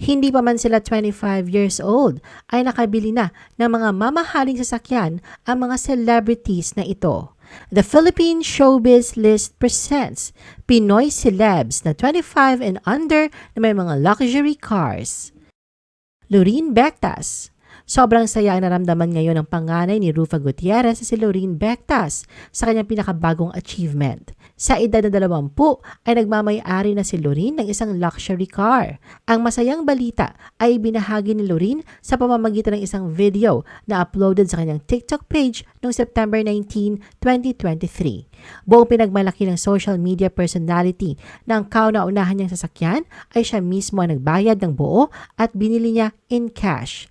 Hindi pa man sila 25 years old ay nakabili na ng mga mamahaling sasakyan ang mga celebrities na ito. The Philippine Showbiz List presents Pinoy celebs na 25 and under na may mga luxury cars. Lorene Bectas Sobrang saya ang naramdaman ngayon ng panganay ni Rufa Gutierrez sa si Lorene Bectas sa kanyang pinakabagong achievement. Sa edad na 20 ay nagmamay-ari na si Lorene ng isang luxury car. Ang masayang balita ay binahagi ni Lorene sa pamamagitan ng isang video na uploaded sa kanyang TikTok page noong September 19, 2023. Buong pinagmalaki ng social media personality na ang kauna-unahan niyang sasakyan ay siya mismo ang nagbayad ng buo at binili niya in cash.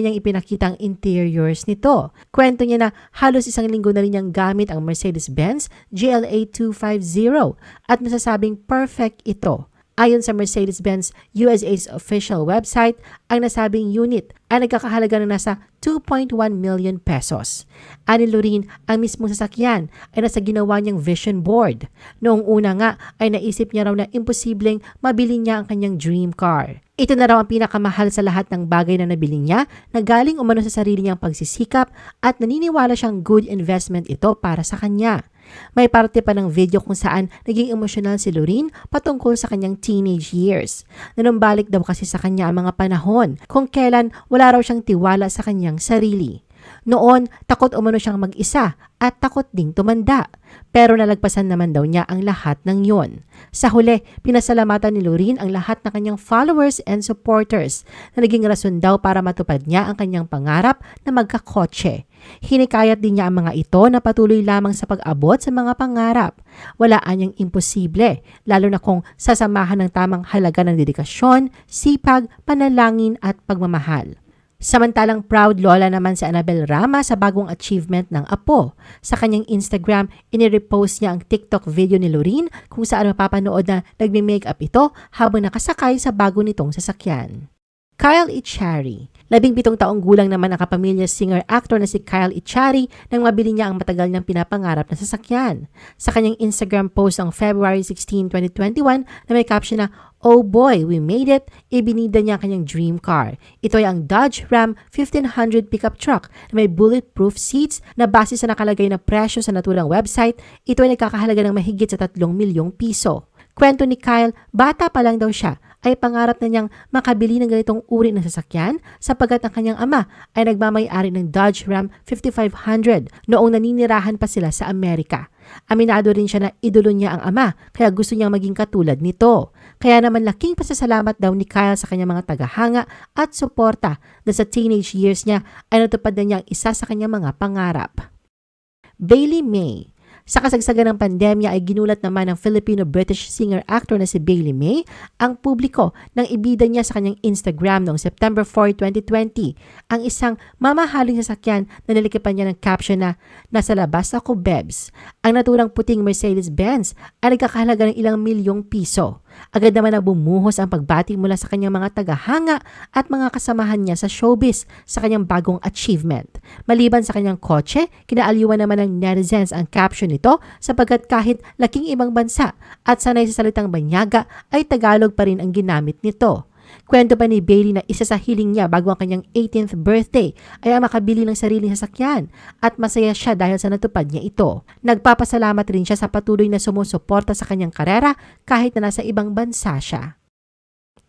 Bahagya niyang ipinakita ang interiors nito. Kwento niya na halos isang linggo na rin niyang gamit ang Mercedes-Benz GLA 250 at masasabing perfect ito. Ayon sa Mercedes-Benz USA's official website, ang nasabing unit ay nagkakahalaga ng nasa 2.1 million pesos. Ani Lorin, ang mismong sasakyan ay nasa ginawa niyang vision board. Noong una nga ay naisip niya raw na imposibleng mabili niya ang kanyang dream car. Ito na raw ang pinakamahal sa lahat ng bagay na nabili niya na galing umano sa sarili niyang pagsisikap at naniniwala siyang good investment ito para sa kanya. May parte pa ng video kung saan naging emosyonal si Lorene patungkol sa kanyang teenage years. Nanumbalik daw kasi sa kanya ang mga panahon kung kailan wala raw siyang tiwala sa kanyang sarili. Noon, takot umano siyang mag-isa at takot ding tumanda. Pero nalagpasan naman daw niya ang lahat ng yon. Sa huli, pinasalamatan ni Lorene ang lahat ng kanyang followers and supporters na naging rason daw para matupad niya ang kanyang pangarap na magkakotse. Hinikayat din niya ang mga ito na patuloy lamang sa pag-abot sa mga pangarap. Wala anyang imposible, lalo na kung sasamahan ng tamang halaga ng dedikasyon, sipag, panalangin at pagmamahal. Samantalang proud lola naman si Annabel Rama sa bagong achievement ng apo. Sa kanyang Instagram, inirepost niya ang TikTok video ni Lorene kung saan mapapanood na nagme-makeup ito habang nakasakay sa bago nitong sasakyan. Kyle Ichari Labing pitong taong gulang naman ang kapamilya singer-actor na si Kyle Ichari nang mabili niya ang matagal niyang pinapangarap na sasakyan. Sa kanyang Instagram post ang February 16, 2021 na may caption na, Oh boy, we made it! Ibinida niya ang kanyang dream car. Ito ay ang Dodge Ram 1500 pickup truck na may bulletproof seats na base sa nakalagay na presyo sa naturang website, ito ay nagkakahalaga ng mahigit sa 3 milyong piso. Kwento ni Kyle, bata pa lang daw siya ay pangarap na niyang makabili ng ganitong uri ng sasakyan sapagkat ang kanyang ama ay nagmamay-ari ng Dodge Ram 5500 noong naninirahan pa sila sa Amerika. Aminado rin siya na idolo niya ang ama kaya gusto niyang maging katulad nito. Kaya naman laking pasasalamat daw ni Kyle sa kanyang mga tagahanga at suporta na sa teenage years niya ay natupad na niya ang isa sa kanyang mga pangarap. Bailey May sa kasagsagan ng pandemya ay ginulat naman ng Filipino-British singer-actor na si Bailey May ang publiko nang ibida niya sa kanyang Instagram noong September 4, 2020 ang isang mamahaling sasakyan na nilikipan niya ng caption na Nasa labas ako, Bebs. Ang naturang puting Mercedes-Benz ay nagkakahalaga ng ilang milyong piso. Agad naman na bumuhos ang pagbati mula sa kanyang mga tagahanga at mga kasamahan niya sa showbiz sa kanyang bagong achievement. Maliban sa kanyang kotse, kinaalyuan naman ng netizens ang caption nito sapagkat kahit laking ibang bansa at sanay sa salitang banyaga ay Tagalog pa rin ang ginamit nito. Kwento pa ni Bailey na isa sa hiling niya bago ang kanyang 18th birthday ay ang makabili ng sariling sasakyan at masaya siya dahil sa natupad niya ito. Nagpapasalamat rin siya sa patuloy na sumusuporta sa kanyang karera kahit na nasa ibang bansa siya.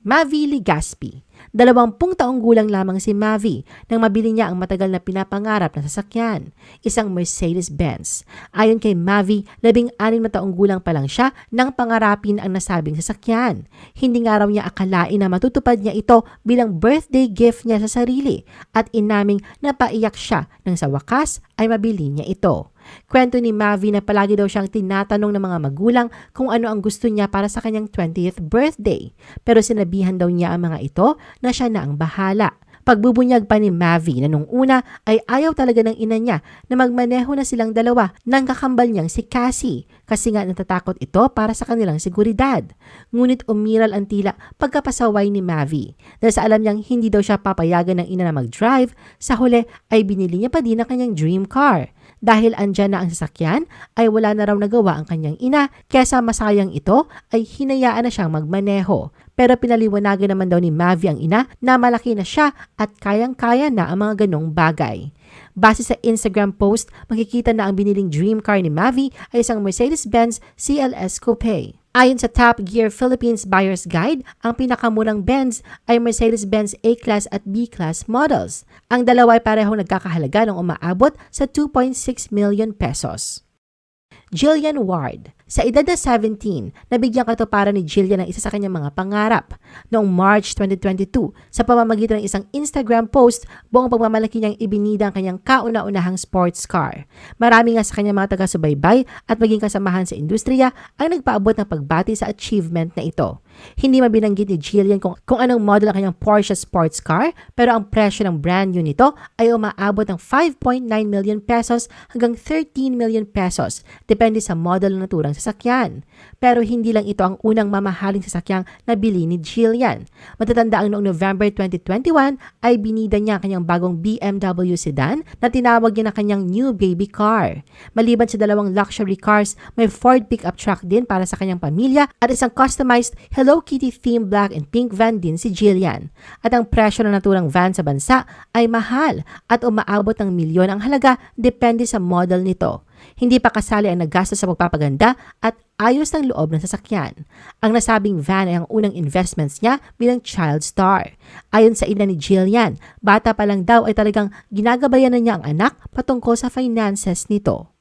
Mavi Ligaspi Dalawampung taong gulang lamang si Mavi nang mabili niya ang matagal na pinapangarap na sasakyan, isang Mercedes-Benz. Ayon kay Mavi, labing anim na taong gulang pa lang siya nang pangarapin ang nasabing sasakyan. Hindi nga raw niya akalain na matutupad niya ito bilang birthday gift niya sa sarili at inaming napaiyak siya nang sa wakas ay mabili niya ito. Kwento ni Mavi na palagi daw siyang tinatanong ng mga magulang kung ano ang gusto niya para sa kanyang 20th birthday. Pero sinabihan daw niya ang mga ito na siya na ang bahala. Pagbubunyag pa ni Mavi na nung una ay ayaw talaga ng ina niya na magmaneho na silang dalawa ng kakambal niyang si Cassie kasi nga natatakot ito para sa kanilang seguridad. Ngunit umiral ang tila pagkapasaway ni Mavi dahil sa alam niyang hindi daw siya papayagan ng ina na mag-drive, sa huli ay binili niya pa din ang kanyang dream car. Dahil andyan na ang sasakyan, ay wala na raw nagawa ang kanyang ina, kesa masayang ito ay hinayaan na siyang magmaneho. Pero pinaliwanagan naman daw ni Mavi ang ina na malaki na siya at kayang-kaya na ang mga ganong bagay. Base sa Instagram post, makikita na ang biniling dream car ni Mavi ay isang Mercedes-Benz CLS Coupe. Ayon sa Top Gear Philippines Buyer's Guide, ang pinakamurang Benz ay Mercedes-Benz A-Class at B-Class models. Ang dalawa ay parehong nagkakahalaga ng umaabot sa 2.6 million pesos. Jillian Ward. Sa edad na 17, nabigyan katuparan ni Jillian ng isa sa kanyang mga pangarap. Noong March 2022, sa pamamagitan ng isang Instagram post, buong pagmamalaki niyang ibinida ang kanyang kauna-unahang sports car. Marami nga sa kanyang mga taga-subaybay at maging kasamahan sa industriya ang nagpaabot ng pagbati sa achievement na ito. Hindi mabinanggit ni Jillian kung, kung anong model ang kanyang Porsche sports car, pero ang presyo ng brand new nito ay umaabot ng 5.9 million pesos hanggang 13 million pesos, depende sa model ng naturang sasakyan. Pero hindi lang ito ang unang mamahaling sasakyang nabili ni Jillian. Matatanda ang noong November 2021 ay binida niya ang kanyang bagong BMW sedan na tinawag niya na kanyang new baby car. Maliban sa dalawang luxury cars, may Ford pickup truck din para sa kanyang pamilya at isang customized Hello Kitty themed black and pink van din si Jillian. At ang presyo ng naturang van sa bansa ay mahal at umaabot ng milyon ang halaga depende sa model nito. Hindi pa kasali ang naggastos sa pagpapaganda at ayos ng loob ng sasakyan. Ang nasabing van ay ang unang investments niya bilang child star. Ayon sa ina ni Jillian, bata pa lang daw ay talagang ginagabayan na niya ang anak patungkol sa finances nito.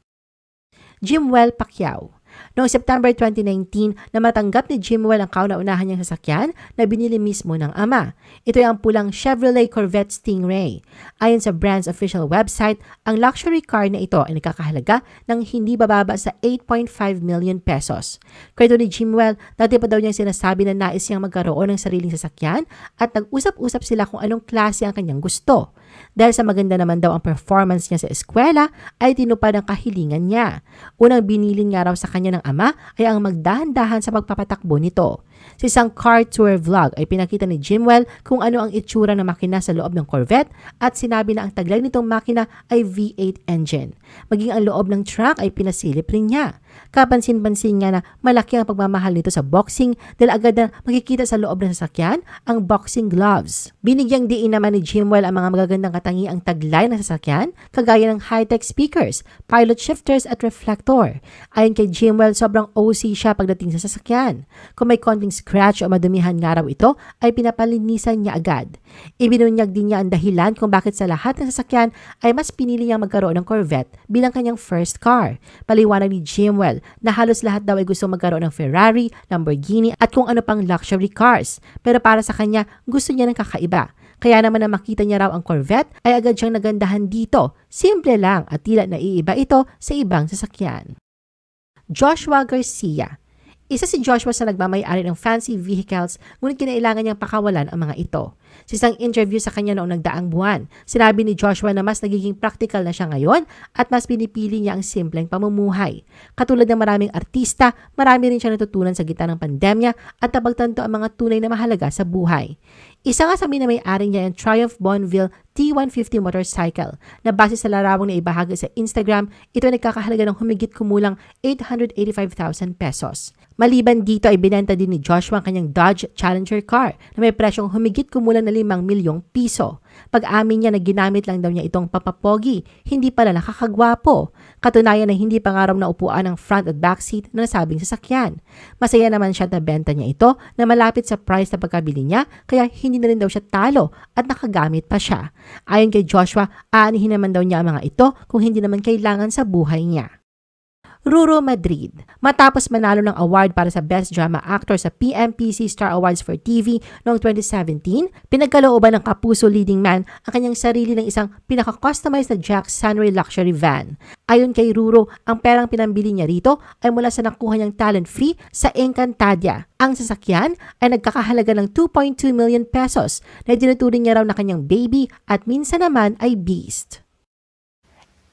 Jimwell Pacquiao Noong September 2019 na matanggap ni Jimwell ang kauna-unahan niyang sasakyan na binili mismo ng ama. Ito ay ang pulang Chevrolet Corvette Stingray. Ayon sa brand's official website, ang luxury car na ito ay nagkakahalaga ng hindi bababa sa 8.5 million pesos. Kwento ni Jimwell, dati pa daw niyang sinasabi na nais niyang magkaroon ng sariling sasakyan at nag-usap-usap sila kung anong klase ang kanyang gusto. Dahil sa maganda naman daw ang performance niya sa eskwela, ay tinupad ang kahilingan niya. Unang binilin nga raw sa kanya ng ama ay ang magdahan-dahan sa pagpapatakbo nito. Sa isang car tour vlog ay pinakita ni Jimwell kung ano ang itsura ng makina sa loob ng Corvette at sinabi na ang taglay nitong makina ay V8 engine. Maging ang loob ng truck ay pinasilip rin niya. Kapansin-pansin nga na malaki ang pagmamahal nito sa boxing dahil agad na makikita sa loob ng sasakyan ang boxing gloves. Binigyang diin naman ni Jimwell ang mga magagandang katangi ang taglay ng sasakyan kagaya ng high-tech speakers, pilot shifters at reflector. Ayon kay Jimwell, sobrang OC siya pagdating sa sasakyan. Kung may konting scratch o madumihan nga raw ito, ay pinapalinisan niya agad. Ibinunyag din niya ang dahilan kung bakit sa lahat ng sasakyan ay mas pinili niyang magkaroon ng Corvette bilang kanyang first car. Paliwanag ni Jimwell na halos lahat daw ay gusto magkaroon ng Ferrari, Lamborghini at kung ano pang luxury cars. Pero para sa kanya, gusto niya ng kakaiba. Kaya naman na makita niya raw ang Corvette ay agad siyang nagandahan dito. Simple lang at tila naiiba ito sa ibang sasakyan. Joshua Garcia isa si Joshua sa nagmamayari ng fancy vehicles ngunit kinailangan niyang pakawalan ang mga ito. Sa isang interview sa kanya noong nagdaang buwan, sinabi ni Joshua na mas nagiging practical na siya ngayon at mas pinipili niya ang simpleng pamumuhay. Katulad ng maraming artista, marami rin siya natutunan sa gitna ng pandemya at napagtanto ang mga tunay na mahalaga sa buhay. Isa nga sa minamay-ari niya ang Triumph Bonneville T150 motorcycle na base sa larawang na ibahagi sa Instagram, ito ay nagkakahalaga ng humigit kumulang 885,000 pesos. Maliban dito ay binenta din ni Joshua ang kanyang Dodge Challenger car na may presyong humigit kumulang na 5 milyong piso. Pag-amin niya na ginamit lang daw niya itong papapogi, hindi pala nakakagwapo. Katunayan na hindi pa nga raw naupuan ang front at back seat na nasabing sasakyan. Masaya naman siya na benta niya ito na malapit sa price na pagkabili niya kaya hindi na rin daw siya talo at nakagamit pa siya. Ayon kay Joshua, aanihin naman daw niya ang mga ito kung hindi naman kailangan sa buhay niya. Ruro Madrid. Matapos manalo ng award para sa Best Drama Actor sa PMPC Star Awards for TV noong 2017, pinagkalooban ng kapuso leading man ang kanyang sarili ng isang pinaka-customized na Jack Sunray luxury van. Ayon kay Ruro, ang perang pinambili niya rito ay mula sa nakuha niyang talent fee sa Encantadia. Ang sasakyan ay nagkakahalaga ng 2.2 million pesos na tinuturing niya raw na kanyang baby at minsan naman ay beast.